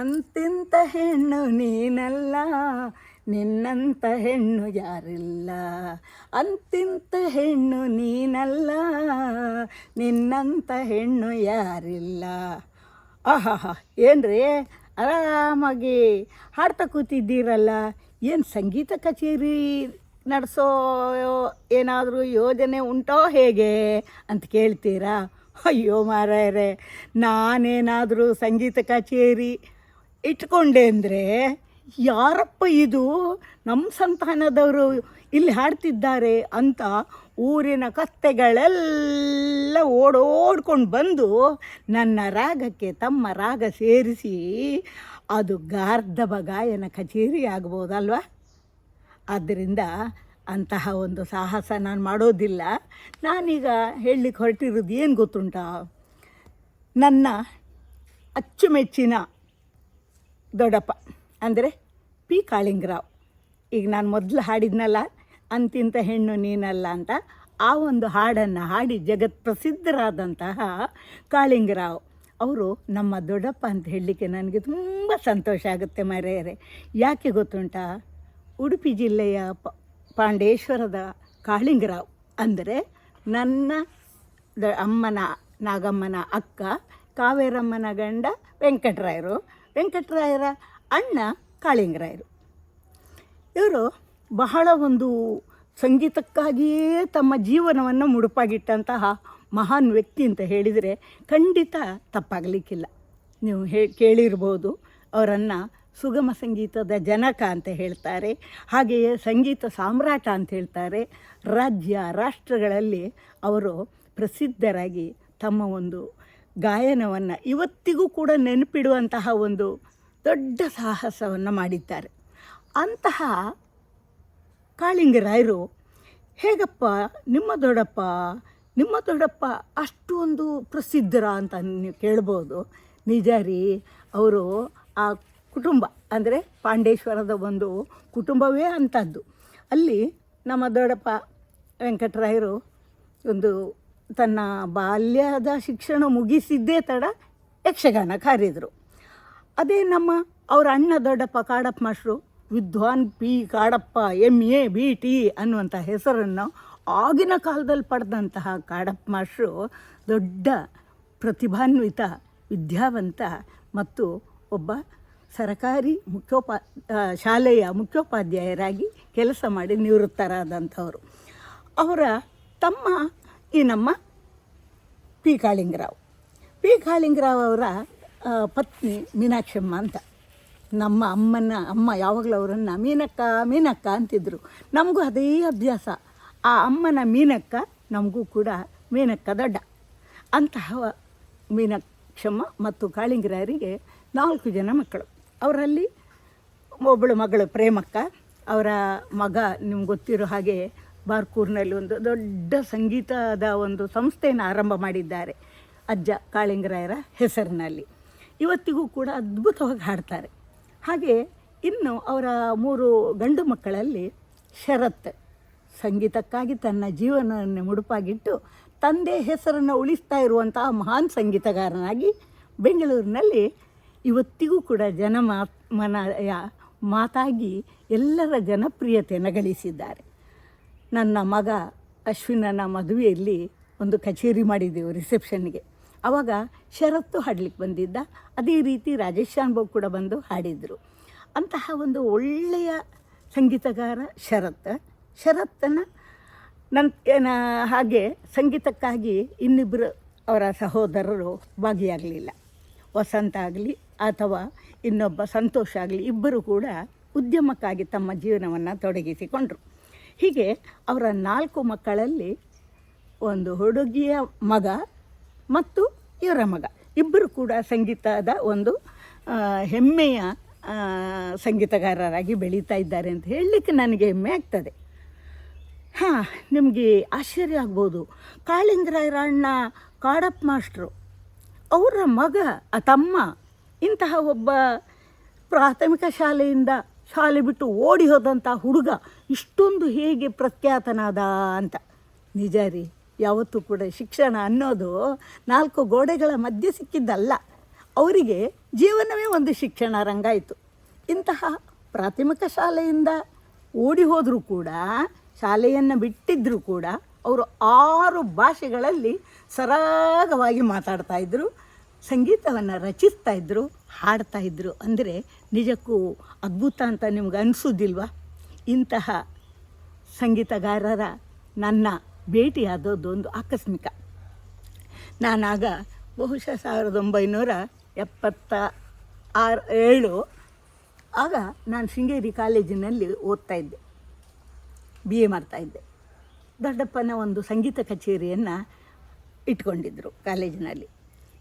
ಅಂತಿಂತ ಹೆಣ್ಣು ನೀನಲ್ಲ, ನಿನ್ನಂತ ಹೆಣ್ಣು ಯಾರಿಲ್ಲ. ಅಂತಿಂತ ಹೆಣ್ಣು ನೀನಲ್ಲ, ನಿನ್ನಂತ ಹೆಣ್ಣು ಯಾರಿಲ್ಲ. ಆಹಾಹಾ, ಏನ್ರಿ? ಆರಾಮಾಗಿ ಹಾಡ್ತಾ ಕೂತಿದ್ದೀರಲ್ಲ, ಏನು ಸಂಗೀತ ಕಚೇರಿ ನಡೆಸೋ ಏನಾದರೂ ಯೋಜನೆ ಉಂಟೋ ಹೇಗೆ ಅಂತ ಕೇಳ್ತೀರಾ? ಅಯ್ಯೋ ಮಾರಾಯರೆ, ನಾನೇನಾದರೂ ಸಂಗೀತ ಕಚೇರಿ ಇಟ್ಕೊಂಡೆ ಅಂದರೆ ಯಾರಪ್ಪ ಇದು? ನಮ್ಮ ಸಂತಾನದವರು ಇಲ್ಲಿ ಹಾಡ್ತಿದ್ದಾರೆ ಅಂತ ಊರಿನ ಕತ್ತೆಗಳೆಲ್ಲ ಓಡೋಡ್ಕೊಂಡು ಬಂದು ನನ್ನ ರಾಗಕ್ಕೆ ತಮ್ಮ ರಾಗ ಸೇರಿಸಿ ಅದು ಗಾರ್ಧಬ ಗಾಯನ ಕಚೇರಿ ಆಗ್ಬೋದಲ್ವ? ಆದ್ದರಿಂದ ಅಂತಹ ಒಂದು ಸಾಹಸ ನಾನು ಮಾಡೋದಿಲ್ಲ. ನಾನೀಗ ಹೇಳಲಿಕ್ಕೆ ಹೊರಟಿರೋದು ಏನು ಗೊತ್ತುಂಟ? ನನ್ನ ಅಚ್ಚುಮೆಚ್ಚಿನ ದೊಡ್ಡಪ್ಪ ಅಂದರೆ ಪಿ. ಕಾಳಿಂಗರಾವ್. ಈಗ ನಾನು ಮೊದಲು ಹಾಡಿದ್ನಲ್ಲ, ಅಂತಿಂತ ಹೆಣ್ಣು ನೀನಲ್ಲ ಅಂತ, ಆ ಒಂದು ಹಾಡನ್ನು ಹಾಡಿ ಜಗತ್ ಪ್ರಸಿದ್ಧರಾದಂತಹ ಕಾಳಿಂಗರಾವ್ ಅವರು ನಮ್ಮ ದೊಡ್ಡಪ್ಪ ಅಂತ ಹೇಳಲಿಕ್ಕೆ ನನಗೆ ತುಂಬ ಸಂತೋಷ ಆಗುತ್ತೆ ಮರೆಯರೆ ಯಾಕೆ ಗೊತ್ತುಂಟಾ? ಉಡುಪಿ ಜಿಲ್ಲೆಯ ಪಾಂಡೇಶ್ವರದ ಕಾಳಿಂಗರಾವ್ ಅಂದರೆ ನನ್ನ ದ ಅಮ್ಮನ, ನಾಗಮ್ಮನ ಅಕ್ಕ, ಕಾವೇರಮ್ಮನ ಗಂಡ ವೆಂಕಟರಾಯರು. ವೆಂಕಟರಾಯರ ಅಣ್ಣ ಕಾಳಿಂಗರಾಯರು. ಇವರು ಬಹಳ ಒಂದು ಸಂಗೀತಕ್ಕಾಗಿಯೇ ತಮ್ಮ ಜೀವನವನ್ನು ಮುಡುಪಾಗಿಟ್ಟಂತಹ ಮಹಾನ್ ವ್ಯಕ್ತಿ ಅಂತ ಹೇಳಿದರೆ ಖಂಡಿತ ತಪ್ಪಾಗಲಿಕ್ಕಿಲ್ಲ. ನೀವು ಹೇ, ಕೇಳಿರ್ಬೋದು, ಅವರನ್ನು ಸುಗಮ ಸಂಗೀತದ ಜನಕ ಅಂತ ಹೇಳ್ತಾರೆ, ಹಾಗೆಯೇ ಸಂಗೀತ ಸಾಮ್ರಾಟ ಅಂತ ಹೇಳ್ತಾರೆ. ರಾಜ್ಯ, ರಾಷ್ಟ್ರಗಳಲ್ಲಿ ಅವರು ಪ್ರಸಿದ್ಧರಾಗಿ ತಮ್ಮ ಒಂದು ಗಾಯನವನ್ನು ಇವತ್ತಿಗೂ ಕೂಡ ನೆನಪಿಡುವಂತಹ ಒಂದು ದೊಡ್ಡ ಸಾಹಸವನ್ನು ಮಾಡಿದ್ದಾರೆ. ಅಂತಹ ಕಾಳಿಂಗರಾಯರು, ಹೇಗಪ್ಪ, ನಿಮ್ಮ ದೊಡ್ಡಪ್ಪ ನಿಮ್ಮ ದೊಡ್ಡಪ್ಪ ಅಷ್ಟು ಒಂದು ಪ್ರಸಿದ್ಧರ ಅಂತ ನೀವು ಕೇಳ್ಬೋದು. ನಿಜ ರೀ, ಅವರು ಆ ಕುಟುಂಬ, ಅಂದರೆ ಪಾಂಡೇಶ್ವರದ ಒಂದು ಕುಟುಂಬವೇ ಅಂಥದ್ದು. ಅಲ್ಲಿ ನಮ್ಮ ದೊಡ್ಡಪ್ಪ ವೆಂಕಟರಾಯರು ಒಂದು ತನ್ನ ಬಾಲ್ಯದ ಶಿಕ್ಷಣ ಮುಗಿಸಿದ್ದೇ ತಡ ಯಕ್ಷಗಾನ ಕಾರಿದರು. ಅದೇ ನಮ್ಮ ಅವರ ಅಣ್ಣ ದೊಡ್ಡಪ್ಪ ಕಾಡಪ್ಪ ಮಾಸ್ಟ್ರು ವಿದ್ವಾನ್ P Kadappa M A B T ಅನ್ನುವಂಥ ಹೆಸರನ್ನು ಆಗಿನ ಕಾಲದಲ್ಲಿ ಪಡೆದಂತಹ ಕಾಡಪ್ಪ ಮಾಸ್ಟ್ರು ದೊಡ್ಡ ಪ್ರತಿಭಾನ್ವಿತ, ವಿದ್ಯಾವಂತ ಮತ್ತು ಒಬ್ಬ ಸರಕಾರಿ ಮುಖ್ಯೋಪಾ ಶಾಲೆಯ ಮುಖ್ಯೋಪಾಧ್ಯಾಯರಾಗಿ ಕೆಲಸ ಮಾಡಿ ನಿವೃತ್ತರಾದಂಥವರು. ಅವರ ತಮ್ಮ ಈ ನಮ್ಮ ಪಿ. ಕಾಳಿಂಗರಾವ್. ಪಿ. ಕಾಳಿಂಗರಾವ್ ಅವರ ಪತ್ನಿ ಮೀನಾಕ್ಷಮ್ಮ ಅಂತ. ನಮ್ಮ ಅಮ್ಮನ, ಅಮ್ಮ ಯಾವಾಗಲೂ ಅವರನ್ನು ಮೀನಕ್ಕ ಮೀನಕ್ಕ ಅಂತಿದ್ರು. ನಮಗೂ ಅದೇ ಅಭ್ಯಾಸ. ಆ ಅಮ್ಮನ ಮೀನಕ್ಕ, ನಮಗೂ ಕೂಡ ಮೀನಕ್ಕ ದೊಡ್ಡ. ಅಂತಹ ಮೀನಾಕ್ಷಮ್ಮ ಮತ್ತು ಕಾಳಿಂಗರಾಯರಿಗೆ ನಾಲ್ಕು ಜನ ಮಕ್ಕಳು. ಅವರಲ್ಲಿ ಒಬ್ಬಳು ಮಗಳು ಪ್ರೇಮಕ್ಕ, ಅವರ ಮಗ ನಿಮ್ಗೆ ಗೊತ್ತಿರೋ ಹಾಗೆ ಬಾರ್ಕೂರಿನಲ್ಲಿ ಒಂದು ದೊಡ್ಡ ಸಂಗೀತದ ಒಂದು ಸಂಸ್ಥೆಯನ್ನು ಆರಂಭ ಮಾಡಿದ್ದಾರೆ ಅಜ್ಜ ಕಾಳಿಂಗರಾಯರ ಹೆಸರಿನಲ್ಲಿ. ಇವತ್ತಿಗೂ ಕೂಡ ಅದ್ಭುತವಾಗಿ ಹಾಡ್ತಾರೆ. ಹಾಗೆ ಇನ್ನು ಅವರ ಮೂರು ಗಂಡು ಮಕ್ಕಳಲ್ಲಿ ಶರತ್ ಸಂಗೀತಕ್ಕಾಗಿ ತನ್ನ ಜೀವನವನ್ನು ಮುಡುಪಾಗಿಟ್ಟು ತಂದೆ ಹೆಸರನ್ನು ಉಳಿಸ್ತಾ ಇರುವಂತಹ ಮಹಾನ್ ಸಂಗೀತಗಾರನಾಗಿ ಬೆಂಗಳೂರಿನಲ್ಲಿ ಇವತ್ತಿಗೂ ಕೂಡ ಜನಮಾನಯ ಮಾತಾಗಿ ಎಲ್ಲರ ಜನಪ್ರಿಯತೆಯನ್ನು ಗಳಿಸಿದ್ದಾರೆ. ನನ್ನ ಮಗ ಅಶ್ವಿನನ ಮದುವೆಯಲ್ಲಿ ಒಂದು ಕಚೇರಿ ಮಾಡಿದ್ದೆವು ರಿಸೆಪ್ಷನ್ಗೆ ಆವಾಗ ಶರತ್ತು ಹಾಡ್ಲಿಕ್ಕೆ ಬಂದಿದ್ದ. ಅದೇ ರೀತಿ ರಾಜೇಶ್ ಶಾನ್ಭೋಗ್ ಕೂಡ ಬಂದು ಹಾಡಿದರು. ಅಂತಹ ಒಂದು ಒಳ್ಳೆಯ ಸಂಗೀತಗಾರ ಶರತ್. ಶರತ್ತನ ನನ್ನ ಹಾಗೆ ಸಂಗೀತಕ್ಕಾಗಿ ಇನ್ನಿಬ್ಬರು ಅವರ ಸಹೋದರರು ಭಾಗಿಯಾಗಲಿಲ್ಲ. ವಸಂತ ಆಗಲಿ ಅಥವಾ ಇನ್ನೊಬ್ಬ ಸಂತೋಷ ಆಗಲಿ ಇಬ್ಬರು ಕೂಡ ಉದ್ಯಮಕ್ಕಾಗಿ ತಮ್ಮ ಜೀವನವನ್ನು ತೊಡಗಿಸಿಕೊಂಡರು. ಹೀಗೆ ಅವರ ನಾಲ್ಕು ಮಕ್ಕಳಲ್ಲಿ ಒಂದು ಹುಡುಗಿಯ ಮಗ ಮತ್ತು ಇವರ ಮಗ. ಇಬ್ಬರು ಕೂಡ ಸಂಗೀತದ ಒಂದು ಹೆಮ್ಮೆಯ ಸಂಗೀತಗಾರರಾಗಿ ಬೆಳೀತಾ ಇದ್ದಾರೆ ಅಂತ ಹೇಳಲಿಕ್ಕೆ ನನಗೆ ಹೆಮ್ಮೆ ಆಗ್ತದೆ. ಹಾಂ, ನಿಮಗೆ ಆಶ್ಚರ್ಯ ಆಗ್ಬೋದು. ಕಾಳಿಂದ್ರಾಯರಣ್ಣ ಕಾಡಪ್ಪ ಮಾಸ್ಟ್ರು ಅವರ ಮಗ ತಮ್ಮ, ಇಂತಹ ಒಬ್ಬ ಪ್ರಾಥಮಿಕ ಶಾಲೆಯಿಂದ ಶಾಲೆ ಬಿಟ್ಟು ಓಡಿ ಹೋದಂಥ ಹುಡುಗ ಇಷ್ಟೊಂದು ಹೇಗೆ ಪ್ರಖ್ಯಾತನಾದ ಅಂತ. ನಿಜ ರೀ, ಯಾವತ್ತೂ ಕೂಡ ಶಿಕ್ಷಣ ಅನ್ನೋದು ನಾಲ್ಕು ಗೋಡೆಗಳ ಮಧ್ಯೆ ಸಿಕ್ಕಿದ್ದಲ್ಲ. ಅವರಿಗೆ ಜೀವನವೇ ಒಂದು ಶಿಕ್ಷಣ ರಂಗ ಇತ್ತು ಇಂತಹ ಪ್ರಾಥಮಿಕ ಶಾಲೆಯಿಂದ ಓಡಿ ಹೋದರೂ ಕೂಡ, ಶಾಲೆಯನ್ನು ಬಿಟ್ಟಿದ್ದರೂ ಕೂಡ ಅವರು ಆರು ಭಾಷೆಗಳಲ್ಲಿ ಸರಾಗವಾಗಿ ಮಾತಾಡ್ತಾ ಇದ್ದರು ಸಂಗೀತವನ್ನು ರಚಿಸ್ತಾ ಇದ್ದರು ಹಾಡ್ತಾ ಇದ್ದರು ಅಂದರೆ ನಿಜಕ್ಕೂ ಅದ್ಭುತ ಅಂತ ನಿಮ್ಗೆ ಅನಿಸೋದಿಲ್ವಾ? ಇಂತಹ ಸಂಗೀತಗಾರರ ನನ್ನ ಭೇಟಿಯಾದದ್ದೊಂದು ಆಕಸ್ಮಿಕ. ನಾನಾಗ ಬಹುಶಃ ಸಾವಿರದ ಒಂಬೈನೂರ ಎಪ್ಪತ್ತ ಆರು ಏಳು. ಆಗ ನಾನು ಶೃಂಗೇರಿ ಕಾಲೇಜಿನಲ್ಲಿ ಓದ್ತಾ ಇದ್ದೆ. ಬಿ ಎ ಮಾಡ್ತಾಯಿದ್ದೆ ದೊಡ್ಡಪ್ಪನ ಒಂದು ಸಂಗೀತ ಕಚೇರಿಯನ್ನು ಇಟ್ಕೊಂಡಿದ್ದರು ಕಾಲೇಜಿನಲ್ಲಿ.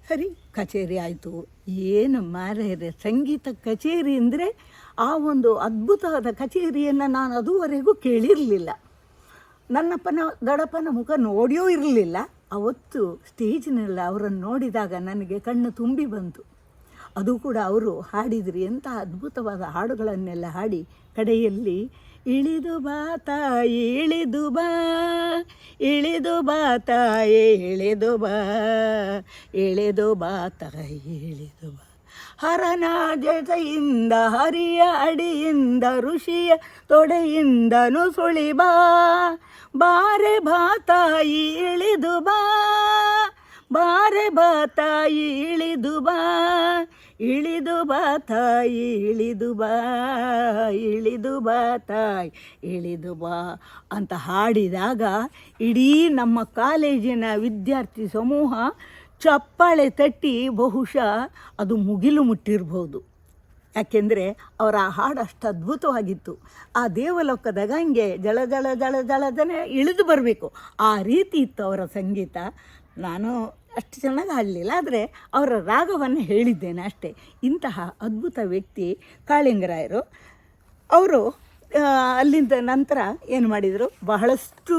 ಸರಿ, ಕಚೇರಿ ಆಯಿತು. ಏನು ಮಾರೇರೆ ಸಂಗೀತ ಕಚೇರಿ ಅಂದರೆ ಆ ಒಂದು ಅದ್ಭುತವಾದ ಕಚೇರಿಯನ್ನು ನಾನು ಅದುವರೆಗೂ ಕೇಳಿರಲಿಲ್ಲ. ನನ್ನಪ್ಪನ ದಡಪ್ಪನ ಮುಖ ನೋಡಿಯೂ ಇರಲಿಲ್ಲ. ಅವತ್ತು ಸ್ಟೇಜಿನಲ್ಲಿ ಅವರನ್ನು ನೋಡಿದಾಗ ನನಗೆ ಕಣ್ಣು ತುಂಬಿ ಬಂತು. ಅದು ಕೂಡ ಅವರು ಹಾಡಿದ್ರಿ. ಎಂಥ ಅದ್ಭುತವಾದ ಹಾಡುಗಳನ್ನೆಲ್ಲ ಹಾಡಿ ಕಡೆಯಲ್ಲಿ, ಇಳಿದು ಬಾ ತಾಯಿ, ಇಳಿದು ಬಾ ಇಳಿದು ಬಾ ತಾಯಿ, ಇಳಿದು ಬಾ ಇಳಿದು ಬಾ ತಾಯಿ, ಇಳಿದು ಬಾ. ಹರನ ಜತೆಯಿಂದ ಹರಿಯ ಅಡಿಯಿಂದ, ಋಷಿಯ ತೊಡೆಯಿಂದನು ಸುಳಿ ಬಾ. ಬಾರೆ ಬಾ ತಾಯಿ, ಇಳಿದು ಬಾ. ಬಾರೆ ಬಾ ತಾಯಿ, ಇಳಿದು ಬಾ. ಇಳಿದು ಬಾ ತಾಯಿ, ಇಳಿದು ಬಾ ಇಳಿದು ಬಾ ತಾಯಿ, ಇಳಿದು ಬಾ ಅಂತ ಹಾಡಿದಾಗ ಇಡೀ ನಮ್ಮ ಕಾಲೇಜಿನ ವಿದ್ಯಾರ್ಥಿ ಸಮೂಹ ಚಪ್ಪಾಳೆ ತಟ್ಟಿ ಬಹುಶಃ ಅದು ಮುಗಿಲು ಮುಟ್ಟಿರ್ಬೋದು. ಯಾಕೆಂದರೆ ಅವರ ಹಾಡು ಅಷ್ಟು ಅದ್ಭುತವಾಗಿತ್ತು. ಆ ದೇವಲೋಕದ ಗಂಗೆ ಜಳ ಜಳ ಜಳ ಜಳದನೆ ಇಳಿದು ಬರಬೇಕು. ಆ ರೀತಿ ಇತ್ತು ಅವರ ಸಂಗೀತ. ನಾನು ಅಷ್ಟು ಚೆನ್ನಾಗಿ ಆದರೆ ಅವರ ರಾಗವನ್ನು ಹೇಳಿದ್ದೇನೆ ಅಷ್ಟೇ. ಇಂತಹ ಅದ್ಭುತ ವ್ಯಕ್ತಿ ಕಾಳಿಂಗರಾಯರು. ಅವರು ಅಲ್ಲಿಂದ ನಂತರ ಏನು ಮಾಡಿದರು? ಬಹಳಷ್ಟು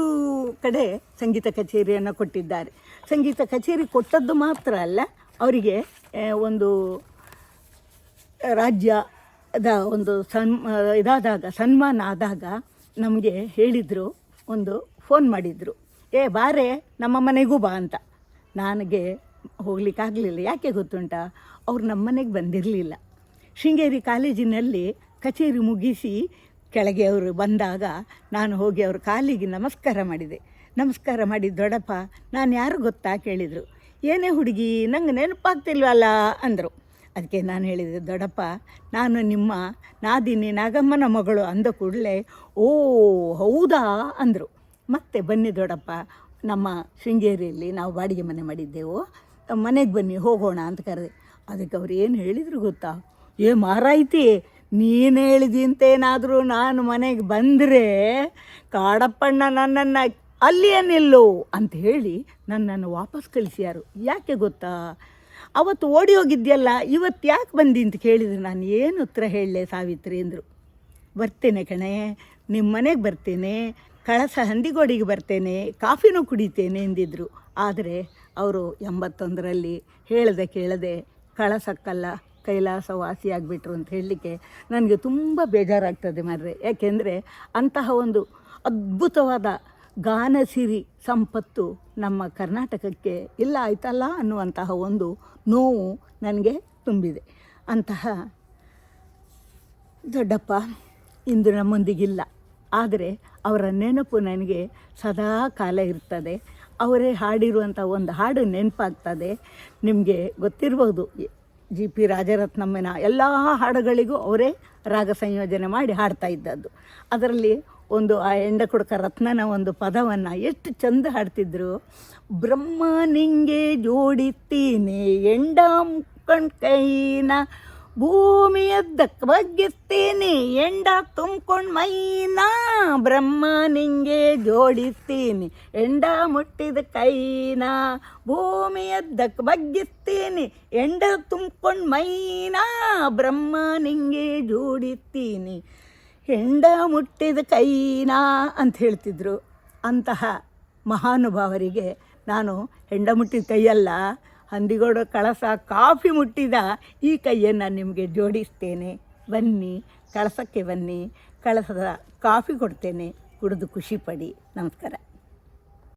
ಕಡೆ ಸಂಗೀತ ಕಚೇರಿಯನ್ನು ಕೊಟ್ಟಿದ್ದಾರೆ. ಸಂಗೀತ ಕಚೇರಿ ಕೊಟ್ಟದ್ದು ಮಾತ್ರ ಅಲ್ಲ, ಅವರಿಗೆ ಒಂದು ರಾಜ್ಯದ ಒಂದು ಸನ್ ಇದಾದಾಗ, ಸನ್ಮಾನ ಆದಾಗ ನಮಗೆ ಹೇಳಿದರು, ಒಂದು ಫೋನ್ ಮಾಡಿದರು. ಏ, ಬಾರೆ, ನಮ್ಮ ಮನೆಗೂ ಬಾ ಅಂತ. ನನಗೆ ಹೋಗ್ಲಿಕ್ಕಾಗಲಿಲ್ಲ ಯಾಕೆ ಗೊತ್ತುಂಟ? ಅವ್ರು ನಮ್ಮನೆಗೆ ಬಂದಿರಲಿಲ್ಲ. ಶೃಂಗೇರಿ ಕಾಲೇಜಿನಲ್ಲಿ ಕಚೇರಿ ಮುಗಿಸಿ ಕೆಳಗೆ ಅವರು ಬಂದಾಗ ನಾನು ಹೋಗಿ ಅವ್ರ ಕಾಲಿಗೆ ನಮಸ್ಕಾರ ಮಾಡಿದೆ. ನಮಸ್ಕಾರ ಮಾಡಿ, ದೊಡ್ಡಪ್ಪ, ನಾನು ಯಾರು ಗೊತ್ತಾ? ಕೇಳಿದರು. ಏನೇ ಹುಡುಗಿ, ನಂಗೆ ನೆನಪಾಗ್ತಿಲ್ವಲ್ಲ? ಅಂದರು. ಅದಕ್ಕೆ ನಾನು ಹೇಳಿದೆ, ದೊಡ್ಡಪ್ಪ, ನಾನು ನಿಮ್ಮ ನಾದಿನಿ ನಾಗಮ್ಮನ ಮಗಳು ಅಂದ ಕೂಡಲೇ, ಓ, ಹೌದಾ? ಅಂದರು. ಮತ್ತೆ ಬನ್ನಿ ದೊಡ್ಡಪ್ಪ ನಮ್ಮ ಶೃಂಗೇರಿಯಲ್ಲಿ ನಾವು ಬಾಡಿಗೆ ಮನೆ ಮಾಡಿದ್ದೆವು. ಮನೆಗೆ ಬನ್ನಿ, ಹೋಗೋಣ ಅಂತ ಕರೆದೆ. ಅದಕ್ಕೆ ಅವ್ರು ಏನು ಹೇಳಿದರು ಗೊತ್ತಾ? ಏ ಮಾರಾಯ್ತಿ, ನೀನು ಹೇಳಿದಿಂತೇನಾದರೂ ನಾನು ಮನೆಗೆ ಬಂದರೆ ಕಾಡಪ್ಪಣ್ಣ ನನ್ನನ್ನು ಅಲ್ಲಿಯೇ ನಿಲ್ಲು ಅಂತ ಹೇಳಿ ನನ್ನನ್ನು ವಾಪಸ್ ಕಳಿಸ್ಯಾರು. ಯಾಕೆ ಗೊತ್ತಾ? ಅವತ್ತು ಓಡಿ ಹೋಗಿದ್ಯಲ್ಲ, ಇವತ್ತು ಯಾಕೆ ಬಂದಿ ಅಂತ ಕೇಳಿದರೆ. ನಾನು ಏನು ಉತ್ತರ ಹೇಳಲೆ ಸಾವಿತ್ರಿ ಅಂದರು. ಬರ್ತೇನೆ ಕಣೆ ನಿಮ್ಮ ಮನೆಗೆ ಬರ್ತೇನೆ. ಕಳಸ ಹಂದಿಗೋಡಿಗೆ ಬರ್ತೇನೆ, ಕಾಫಿನೂ ಕುಡಿತೇನೆ ಎಂದಿದ್ದರು ಆದರೆ ಅವರು ಎಂಬತ್ತೊಂದರಲ್ಲಿ ಹೇಳದೆ ಕೇಳದೆ ಕಳಸಕ್ಕಲ್ಲ ಕೈಲಾಸ ವಾಸಿಯಾಗಿಬಿಟ್ರು ಅಂತ ಹೇಳಲಿಕ್ಕೆ ನನಗೆ ತುಂಬ ಬೇಜಾರಾಗ್ತದೆ ಮಾರ್ರೆ. ಯಾಕೆಂದರೆ ಅಂತಹ ಒಂದು ಅದ್ಭುತವಾದ ಗಾನಸಿರಿ ಸಂಪತ್ತು ನಮ್ಮ ಕರ್ನಾಟಕಕ್ಕೆ ಇಲ್ಲ ಆಯ್ತಲ್ಲ ಅನ್ನುವಂತಹ ಒಂದು ನೋವು ನನಗೆ ತುಂಬಿದೆ. ಅಂತಹ ದೊಡ್ಡಪ್ಪ ಇಂದು ನಮ್ಮೊಂದಿಗಿಲ್ಲ. ಆದರೆ ಅವರ ನೆನಪು ನನಗೆ ಸದಾ ಕಾಲ ಇರ್ತದೆ. ಅವರೇ ಹಾಡಿರುವಂಥ ಒಂದು ಹಾಡು ನೆನಪಾಗ್ತದೆ. ನಿಮಗೆ ಗೊತ್ತಿರ್ಬೋದು ಜಿ ಪಿ ರಾಜರತ್ನಮ್ಮನ ಎಲ್ಲ ಹಾಡುಗಳಿಗೂ ಅವರೇ ರಾಗ ಸಂಯೋಜನೆ ಮಾಡಿ ಹಾಡ್ತಾ ಇದ್ದದ್ದು. ಅದರಲ್ಲಿ ಒಂದು ಆ ಎಂಡ ಕುಡುಕ ರತ್ನನ ಒಂದು ಪದವನ್ನು ಎಷ್ಟು ಚಂದ ಹಾಡ್ತಿದ್ರು, ಬ್ರಹ್ಮ ನಿಂಗೆ ಜೋಡಿತ್ತೀನಿ, ಎಂಡ ಮುಕ್ಕಣ್ ಕೈನ ಭೂಮಿಯದ್ದಕ್ಕೆ ಬಗ್ಗಿಸ್ತೀನಿ. ಎಂಡ ತುಂಬ್ಕೊಂಡು ಮೈನಾ ಬ್ರಹ್ಮ ನಿಂಗೆ ಜೋಡಿಸ್ತೀನಿ. ಎಂಡ ಮುಟ್ಟಿದ ಕೈನಾ ಭೂಮಿಯದ್ದಕ್ಕೆ ಬಗ್ಗಿಸ್ತೀನಿ. ಎಂಡ ತುಂಬ್ಕೊಂಡು ಮೈನಾ ಬ್ರಹ್ಮ ನಿಂಗೆ ಜೋಡಿಸ್ತೀನಿ. ಎಂಡ ಮುಟ್ಟಿದ ಕೈನಾ ಅಂತ ಹೇಳ್ತಿದ್ರು ಅಂತಹ ಮಹಾನುಭಾವರಿಗೆ ನಾನು ಹೆಂಡ ಮುಟ್ಟಿದ ಕೈಯಲ್ಲ. ಹಂದಿಗೋಡ ಕಳಸ ಕಾಫಿ ಮುಟ್ಟಿದ ಈ ಕೈಯನ್ನು ನಿಮಗೆ ಜೋಡಿಸ್ತೇನೆ. ಬನ್ನಿ, ಕಳಸಕ್ಕೆ ಬನ್ನಿ, ಕಳಸದ ಕಾಫಿ ಕೊಡ್ತೇನೆ. ಕುಡಿದು ಖುಷಿ ಪಡಿ. ನಮಸ್ಕಾರ.